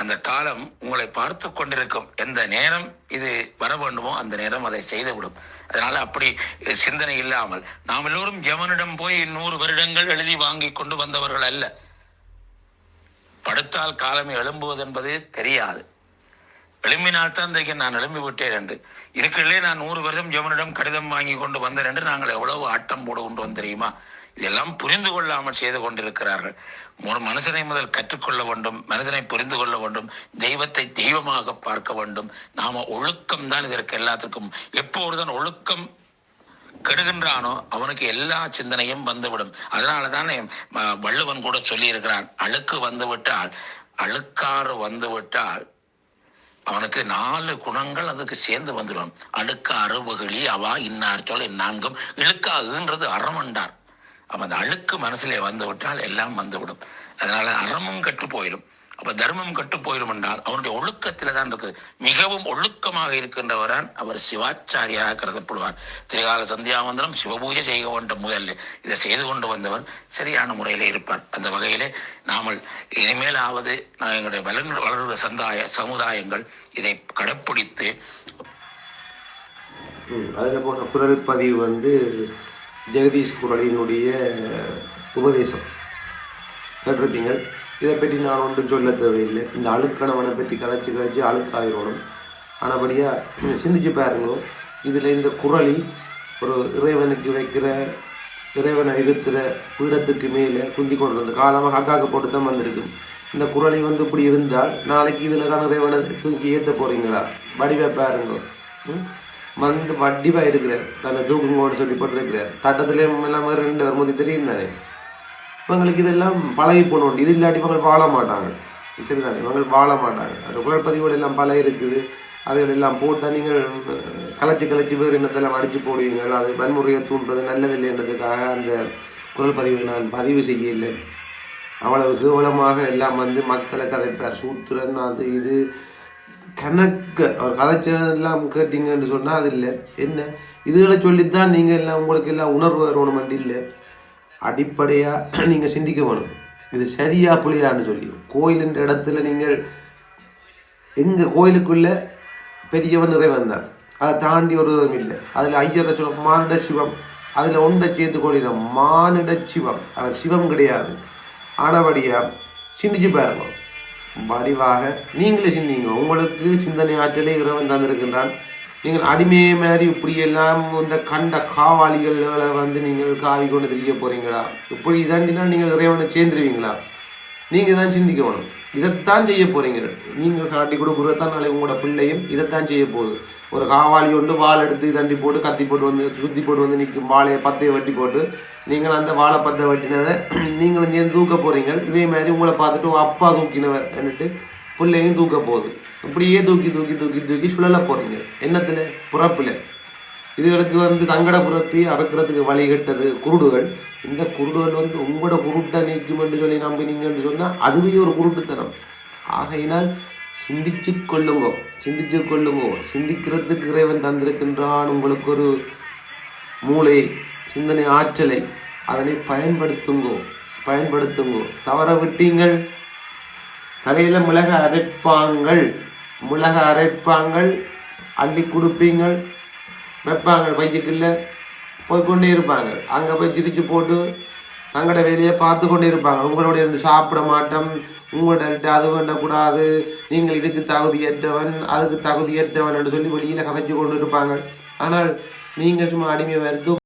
அந்த காலம் உங்களை பார்த்து கொண்டிருக்கும். எந்த நேரம் இது வர வேண்டுமோ அந்த நேரம் அதை செய்துவிடும். அதனால அப்படி சிந்தனை இல்லாமல் நாம் எல்லோரும் எவனிடம் போய் நூறு வருடங்கள் எழுதி வாங்கி கொண்டு வந்தவர்கள் அல்ல. படுத்தால் காலம் எழும்புவது என்பது தெரியாது. எழும்பினால் தான் இன்றைக்கு நான் எழும்பி விட்டேன் என்று. இருக்கிறதே நான் நூறு வருஷம் ஜெவனிடம் கடிதம் வாங்கி கொண்டு வந்தேன் என்று நாங்கள் எவ்வளவு ஆட்டம் போடுகின்றோம் தெரியுமா? இதெல்லாம் புரிந்து கொள்ளாமல் செய்து கொண்டிருக்கிறார்கள். ஒரு மனுஷனை முதல் கற்றுக்கொள்ள வேண்டும் மனுஷனை புரிந்து கொள்ள வேண்டும் தெய்வத்தை தெய்வமாக பார்க்க வேண்டும். நாம ஒழுக்கம் தான் இதற்கு எல்லாத்துக்கும். எப்போதுதான் ஒழுக்கம் கெடுகின்றானோ அவனுக்கு எல்லா சிந்தனையும் வந்துவிடும். அதனால தானே வள்ளுவன் கூட சொல்லியிருக்கிறான் அழுக்கு வந்து விட்டால் அழுக்காறு வந்து விட்டால் அவனுக்கு நாலு குணங்கள் அதுக்கு சேர்ந்து வந்துடும் அழுக்க அறுவகளி அவா இன்னார் சொல் இந்நான்கும் இழுக்காகுன்றது அறமண்டார் அவன் அந்த அழுக்கு மனசிலே வந்து விட்டால் எல்லாம் வந்துவிடும் அதனால அறமும் கெட்டு போயிடும். அப்போ தர்மம் கெட்டு போயிடும் என்றால் அவனுடைய ஒழுக்கத்தில தான் இருக்குது. மிகவும் ஒழுக்கமாக இருக்கின்றவரான் அவர் சிவாச்சாரியாராக கருதப்படுவார் திரிகால சந்தியாவந்தனம் சிவபூஜை செய்ய வேண்டும் முதல்ல இதை செய்து கொண்டு வந்தவர் சரியான முறையிலே இருப்பார். அந்த வகையிலே நாமல் இனிமேலாவது நான் எங்களுடைய வளர் வளர்ந்த சந்தாய சமுதாயங்கள் இதை கடைப்பிடித்து அதில் போன குரல் பதிவு வந்து ஜெகதீஷ் குரலினுடைய உபதேசம். கேட்டிருப்பீங்க இதை பற்றி நான் ஒன்றும் சொல்ல தேவையில்லை. இந்த அழுக்கணவனை பற்றி கதைச்சு கதைச்சு அழுக்காயிரணும் ஆனபடியாக சிந்திச்சு பாருங்களோ இதில் இந்த குரலி ஒரு இறைவனுக்கு வைக்கிற இறைவனை இழுத்துகிற பீடத்துக்கு மேலே குந்தி கொண்டு வந்து காலமாக அக்காக்கு போட்டு தான் வந்திருக்கு இந்த குரலி வந்து இப்படி இருந்தால் நாளைக்கு இதில் தான் இறைவனை தூக்கி ஏற்ற போகிறீங்களா வடிவை பாருங்க. ம்? வந்து வடிவா இருக்கிறார் தன்னை தூக்குங்கோடு சொல்லி போட்டிருக்கிறார். தட்டத்திலே எல்லாம் ரெண்டு வரும்போது தெரியும் தானே இவங்களுக்கு இதெல்லாம் பழகி போகணும் இது இல்லாட்டி இவங்க வாழ மாட்டாங்க. சரிதானே இவங்க வாழ மாட்டாங்க. அந்த குழப்பதிவோடு எல்லாம் பல இருக்குது அதுகளெல்லாம் போட்டால் நீங்கள் அஹ், கலைச்சி வேறு இனத்தெல்லாம் அடித்து போடுவீங்க அது வன்முறையை தூண்டுறது நல்லதில்லைன்றதுக்காக அந்த குரல் பதிவை நான் பதிவு செய்யலை அவ்வளவு கேவலமாக எல்லாம் வந்து மக்களை கதைப்பார். சூத்திரன் அது இது கணக்கு அவர் கதைச்சதெல்லாம் கேட்டீங்கன்னு சொன்னால் அது இல்லை. என்ன? இதுகளை சொல்லித்தான் நீங்கள் எல்லாம் உங்களுக்கு எல்லாம் உணர்வு வரணும் இல்லை. அடிப்படையாக நீங்கள் சிந்திக்க வேணும். இது சரியா புளியான்னு சொல்லி. கோயிலின்ற இடத்துல நீங்கள் எங்கள் கோயிலுக்குள்ள பெரியவன் இறைவன் தான். அதை தாண்டி ஒரு விதம் இல்லை. அதில் ஐயரை சொல்ல மானிட சிவம் அதில் ஒன்றை சேர்த்து கொள்ளிடும் மானிட சிவம். அவர் சிவம் கிடையாது. ஆனபடியாக சிந்திச்சு பாருங்க. வடிவாக நீங்களே சிந்திங்க உங்களுக்கு சிந்தனை ஆற்றலே இறைவன் தந்திருக்கின்றான். நீங்கள் அடிமையை மாதிரி இப்படியெல்லாம் இந்த கண்ட காவாளிகளை வந்து நீங்கள் காவி கொண்டு தெரிய போகிறீங்களா இப்படி இதாண்டினா நீங்கள் இறைவனை சேர்ந்துருவீங்களா? நீங்கள் தான் சிந்திக்கணும். இதைத்தான் செய்ய போகிறீங்க நீங்கள் காட்டி கொடுக்குறதான் நாளை உங்களோட பிள்ளையும் இதைத்தான் செய்ய போகுது. ஒரு காவாளி கொண்டு வாழை எடுத்து தண்டி போட்டு கத்தி போட்டு வந்து சுத்தி போட்டு வந்து நிற்கும் வாழையை பத்தையை வெட்டி போட்டு நீங்கள் அந்த வாழை பத்தை வெட்டினதை நீங்களும் இங்கேருந்து தூக்க போகிறீங்க இதே மாதிரி உங்களை பார்த்துட்டு அப்பா தூக்கினவர் என்னட்டு பிள்ளையும் தூக்க போகுது. இப்படியே தூக்கி தூக்கி தூக்கி தூக்கி சுழல போகிறீங்க என்னத்தில்? புறப்பில். இதுகளுக்கு வந்து தங்கட புறப்பி அறுக்கிறதுக்கு வழி கட்டது குருடுகள். இந்த குருடுகள் வந்து உங்களோட குருட்டை நீக்கும் என்று சொல்லி நம்பினீங்கன்னு சொன்னால் அதுவே ஒரு குருட்டுத்தனம். ஆகையினால் சிந்திச்சு கொள்ளுங்கோ சிந்திச்சு கொள்ளுங்கோ. சிந்திக்கிறதுக்கு இறைவன் தந்திருக்கின்றான் உங்களுக்கு ஒரு மூளை சிந்தனை ஆற்றலை. அதனை பயன்படுத்துங்கோ பயன்படுத்துங்கோ. தவற விட்டீங்கள். தலையில் மிளக அரைப்பாங்கள். மிளக அரைப்பாங்கள். அள்ளி கொடுப்பீங்கள். வைப்பாங்க பையக்குள்ள போய்க்கொண்டே இருப்பாங்க அங்கே போய் சிரித்து போட்டு தங்களோட வேலையை பார்த்து கொண்டே இருப்பாங்க உங்களோட இருந்து சாப்பிட மாட்டோம். உங்கள்கிட்ட அது வேண்டக்கூடாது. நீங்கள் இதுக்கு தகுதியற்றவன் அதுக்கு தகுதியற்றவன் என்று சொல்லி வெளியில் கதைச்சு கொண்டு இருப்பாங்க ஆனால் நீங்கள் சும்மா அடிமை வருது